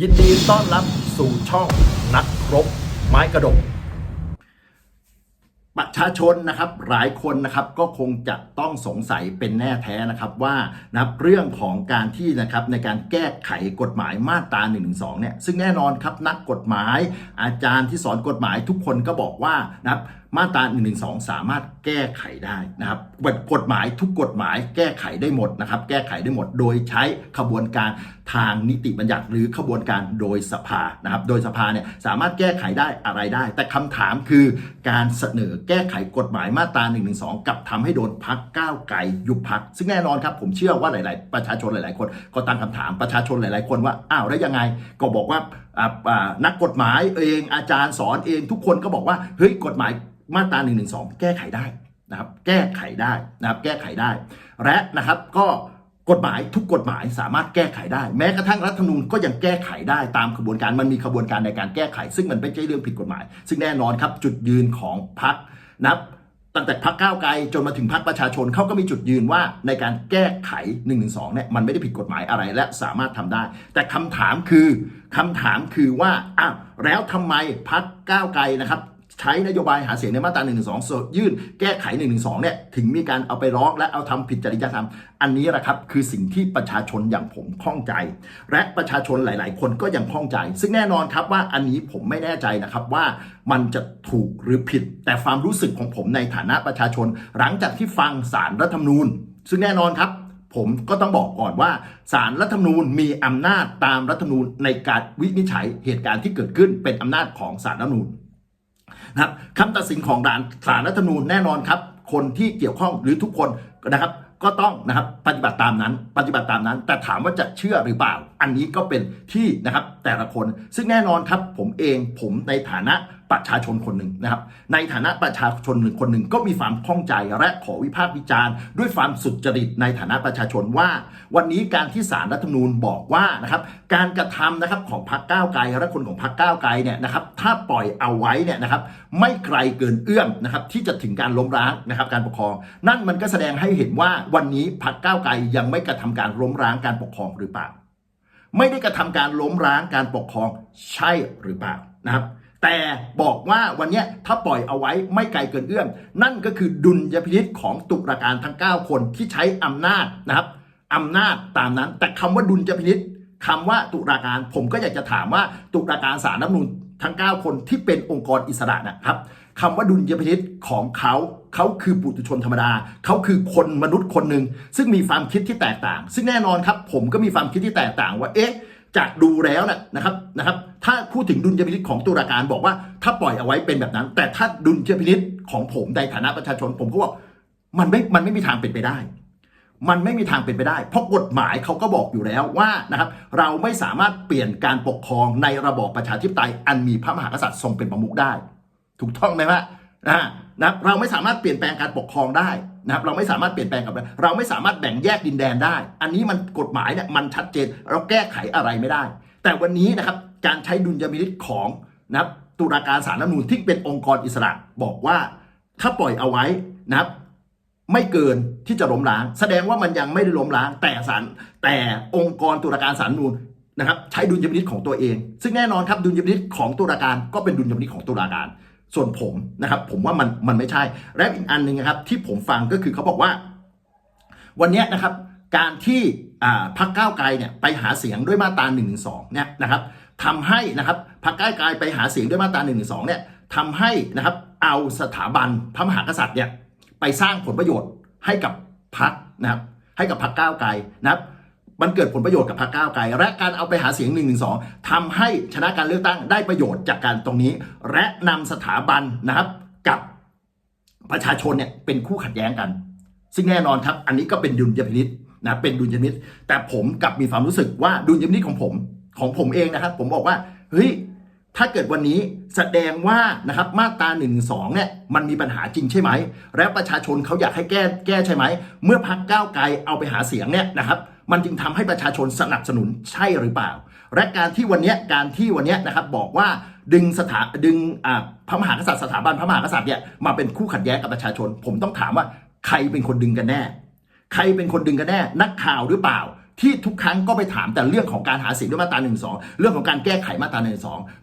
ยินดีต้อนรับสู่ช่องนักครบไม้กระดก ประชาชนนะครับหลายคนนะครับก็คงจะต้องสงสัยเป็นแน่แท้นะครับว่านะครับเรื่องของการที่นะครับในการแก้ไขกฎหมายมาตรา1นึเนี่ยซึ่งแน่นอนครับนักกฎหมายอาจารย์ที่สอนกฎหมายทุกคนก็บอกว่านะครับ มาตรา1นึสามารถแก้ไขได้นะครับกฎหมายทุกกฎหมายแก้ไขได้หมดนะครับ แก้ไขได้หมด โดยใช้ขบวนการทางนิติบัญญัติหรือขบวนการโดยสภานะครับ โดยสภาเนี่ยสามารถแก้ไขได้อะไรได้ แต่คำถามคือการเสนอแก้ไขกฎหมายมาตรา1นึกับทำให้โดนพักก้าวไกลยุบพัก ซึ่งแน่นอนครับ ผมเชื่อว่าหลาย ๆ ประชาชนหลาย ๆ คนก็ตั้งคำถามประชาชนหลาย ๆ คนว่าอ้าวแล้วยังไงก็บอกว่านักกฎหมายเองอาจารย์สอนเองทุกคนก็บอกว่าเฮ้ยกฎหมาย มาตรา1นึแก้ไขได้นะครับ แก้ไขได้นะครับ แก้ไขได้ และนะครับก็กฎหมายทุกกฎหมายสามารถแก้ไขได้ แม้กระทั่งรัฐธรรมนูญก็ยังแก้ไขได้ตามกระบวนการมันมีกระบวนการในการแก้ไข ซึ่งมันไม่ใช่เรื่องผิดกฎหมาย ซึ่งแน่นอนครับจุดยืนของพรรคนับตั้งแต่พักก้าวไกลจนมาถึงพักประชาชนเขาก็มีจุดยืนว่าในการแก้ไข1นึเนี่ยมันไม่ได้ผิดกฎหมายอะไรและสามารถทำได้ แต่คำถามคือคำถามคือว่าอ้าวแล้วทำไมพักก้าวไกลนะครับ ใช้นโยบายหาเสียงในมาตรา1นึยื่นแก้ไข1นึเนี่ยถึงมีการเอาไปร้องและเอาทำผิดจริยธรรม อันนี้แหละครับคือสิ่งที่ประชาชนอย่างผมข้องใจ และประชาชนหลาย ๆ คนก็ยังข้องใจ ซึ่งแน่นอนครับว่าอันนี้ผมไม่แน่ใจนะครับว่ามันจะถูกหรือผิด แต่ความรู้สึกของผมในฐานะประชาชน หลังจากที่ฟังสารรัฐธรรมนูญ ซึ่งแน่นอนครับผมก็ต้องบอกก่อนว่าสารรัฐธรรมนูญมีอำนาจตามรัฐธรรมนูญในการวินิจฉัยเหตุการณ์ที่เกิดขึ้นเป็นอำนาจของสารรัฐธรรมนูญ นะครับคำตัดสินของศาลรรัฐธรรมนูญแน่นอนครับ คนที่เกี่ยวข้องหรือทุกคนนะครับก็ต้องนะครับปฏิบัติตามนั้น ปฏิบัติตามนั้น แต่ถามว่าจะเชื่อหรือเปล่า อันนี้ก็เป็นที่นะครับแต่ละคน ซึ่งแน่นอนครับผมเองผมในฐานะ ประชาชนคนหนึ่งนะครับ ในฐานะประชาชนหนึ่งคนหนึ่งก็มีความข้องใจและขอวิพากษ์วิจารณ์ ด้วยความสุจริตในฐานะประชาชนว่า วันนี้การที่สารรัฐธรรมนูญบอกว่านะครับการกระทำนะครับของพรรคก้าวไกลและคนของพรรคก้าวไกลเนี่ยนะครับถ้าปล่อยเอาไว้เนี่ยนะครับไม่ไกลเกินเอื้อมนะครับที่จะถึงการล้มล้างนะครับการปกครอง นั่นมันก็แสดงให้เห็นว่าวันนี้พรรคก้าวไกลยังไม่กระทำการล้มล้างการปกครองหรือเปล่า ไม่ได้กระทำการล้มล้างการปกครองใช่หรือเปล่านะครับ แต่บอกว่าวันนี้ถ้าปล่อยเอาไว้ไม่ไกลเกินเอื้อม นั่นก็คือดุลยพินิษของตุลาการทั้ง 9 คนที่ใช้อำนาจนะครับอำนาจตามนั้น แต่คำว่าดุลยพินิษคำว่าตุลาการผมก็อยากจะถามว่าตุลาการศารัฐธรรมนูญทั้ง 9 คนที่เป็นองค์กรอิสระนะครับคำว่าดุลยพินิษของเขาเขาคือปุถุชนธรรมดา เขาคือคนมนุษย์คนหนึ่งซึ่งมีความคิดที่แตกต่าง ซึ่งแน่นอนครับ ผมก็มีความคิดที่แตกต่างว่าเอ๊ะ จากดูแล้วนะนะครับนะครับ ถ้าพูดถึงดุลยพินิษของตุลาการบอกว่า ถ้าปล่อยเอาไว้เป็นแบบนั้น แต่ถ้าดุลยพินิษของผมในฐานะประชาชนผมก็บอกมันไม่มันไม่มีทางเป็นไปได้ มันไม่มีทางเป็นไปได้ เพราะกฎหมายเขาก็บอกอยู่แล้วว่านะครับ เราไม่สามารถเปลี่ยนการปกครองในระบอบประชาธิปไตยอันมีพระมหากษัตริย์ทรงเป็นประมุขได้ ถูกต้องไหมว่า นะนะเราไม่สามารถเปลี่ยนแปลงการปกครองได้นะครับเราไม่สามารถเปลี่ยนแปลงกับเราไม่สามารถแบ่งแยกดินแดนได้ อันนี้มันกฎหมายเนี่ยมันชัดเจนเราแก้ไขอะไรไม่ได้ แต่วันนี้นะครับการใช้ดุลยพินิษของนะครับตุลาการศาลรัฐมนูญที่เป็นองค์กรอิสระบอกว่าถ้าปล่อยเอาไว้นะครับไม่เกินที่จะล้มล้าง แสดงว่ามันยังไม่ได้ล้มล้าง แต่ศาลแต่องค์กรตุลาการศาลรัฐธรรมนูญนะครับใช้ดุลยพินิษของตัวเอง ซึ่งแน่นอนครับดุลยพินิษของตุลาการก็เป็นดุลยพินิษของตุลาการ ส่วนผมนะครับ ผมว่ามันมันไม่ใช่ และอีกอันหนึ่งนะครับ ที่ผมฟังก็คือเขาบอกว่า วันนี้นะครับ การที่พรรคก้าวไกลเนี่ยไปหาเสียงด้วยมาตรา1นึเนี่ยนะครับทำให้นะครับพรรคก้าวไกลไปหาเสียงด้วยมาตรา1นึเนี่ยทำให้นะครับเอาสถาบันพระมหากษัตริย์เนี่ยไปสร้างผลประโยชน์ให้กับพรรคนะครับให้กับพรรคก้าวไกลนะครับ มันเกิดผลประโยชน์กับพรรคก้าวไกล และการเอาไปหาเสียง1นึทำให้ชนะการเลือกตั้งได้ประโยชน์จากการตรงนี้ และนำสถาบันนะครับกับประชาชนเนี่ยเป็นคู่ขัดแย้งกัน ซึ่งแน่นอนครับ อันนี้ก็เป็นดุลยพินิษนะเป็นดุลยพินิษแต่ผมกลับมีความรู้สึกว่าดุลยพินิษของผมของผมเองนะครับ ผมบอกว่าเฮ้ยถ้าเกิดวันนี้แสดงว่านะครับมาตรา1นึเนี่ยมันมีปัญหาจริงใช่ไหม และประชาชนเขาอยากให้แก้แก้ใช่ไหม เมื่อพักก้าวไกลเอาไปหาเสียงเนี่ยนะครับ มันจึงทำให้ประชาชนสนับสนุนใช่หรือเปล่า และการที่วันนี้การที่วันนี้นะครับบอกว่าดึงสถาดึงพระมหากษัตริย์สถาบันพระมหากษัตริย์เนี่ยมาเป็นคู่ขัดแย้งกับประชาชน ผมต้องถามว่าใครเป็นคนดึงกันแน่ ใครเป็นคนดึงกันแน่ นักข่าวหรือเปล่า ที่ทุกครั้งก็ไปถามแต่เรื่องของการหาเสียงด้วยมาตรา1นึเรื่องของการแก้ไขมาตรา1นึ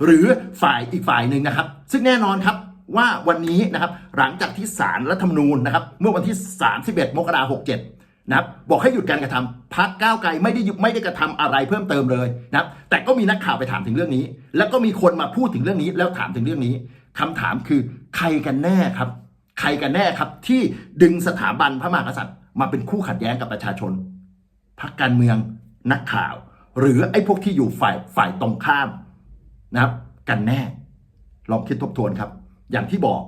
หรือฝ่ายอีกฝ่ายหนึ่งนะครับ ซึ่งแน่นอนครับว่าวันนี้นะครับหลังจากที่ศาลรัฐธรรมนูญนะครับเมื่อวันที่ 31 มกราคม67 นะบอกให้หยุดการกระทำพักก้าวไกลไม่ได้ยุดไม่ได้กระทำอะไรเพิ่มเติมเลยนะแต่ก็มีนักข่าวไปถามถึงเรื่องนี้ แล้วก็มีคนมาพูดถึงเรื่องนี้ แล้วถามถึงเรื่องนี้คำถามคือใครกันแน่ครับ ใครกันแน่ครับที่ดึงสถาบันพระมหากษัตริย์ มาเป็นคู่ขัดแย้งกับประชาชนพักการเมืองนักข่าว หรือไอ้พวกที่อยู่ฝ่ายฝ่ายตรงข้ามนะครับ กันแน่ ลองคิดทบทวนครับ อย่างที่บอก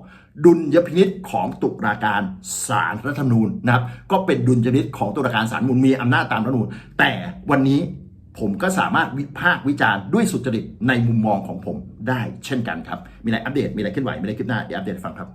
ดุลยพินิษของตุลาการศาลรัฐธรรมนูญนะครับ ก็เป็นดุลยพินิษของตุลาการศาลรัฐธรมูลมีอำนาจตามรัฐธรรมนูญ แต่วันนี้ผมก็สามารถวิพากษ์วิจารณ์ด้วยสุจริตในมุมมองของผมได้เช่นกันครับ มีอะไรอัปเดต มีอะไรเคลื่อนไหว มีอะไรคืบหน้า เดี๋ยวอัปเดตฟังครับ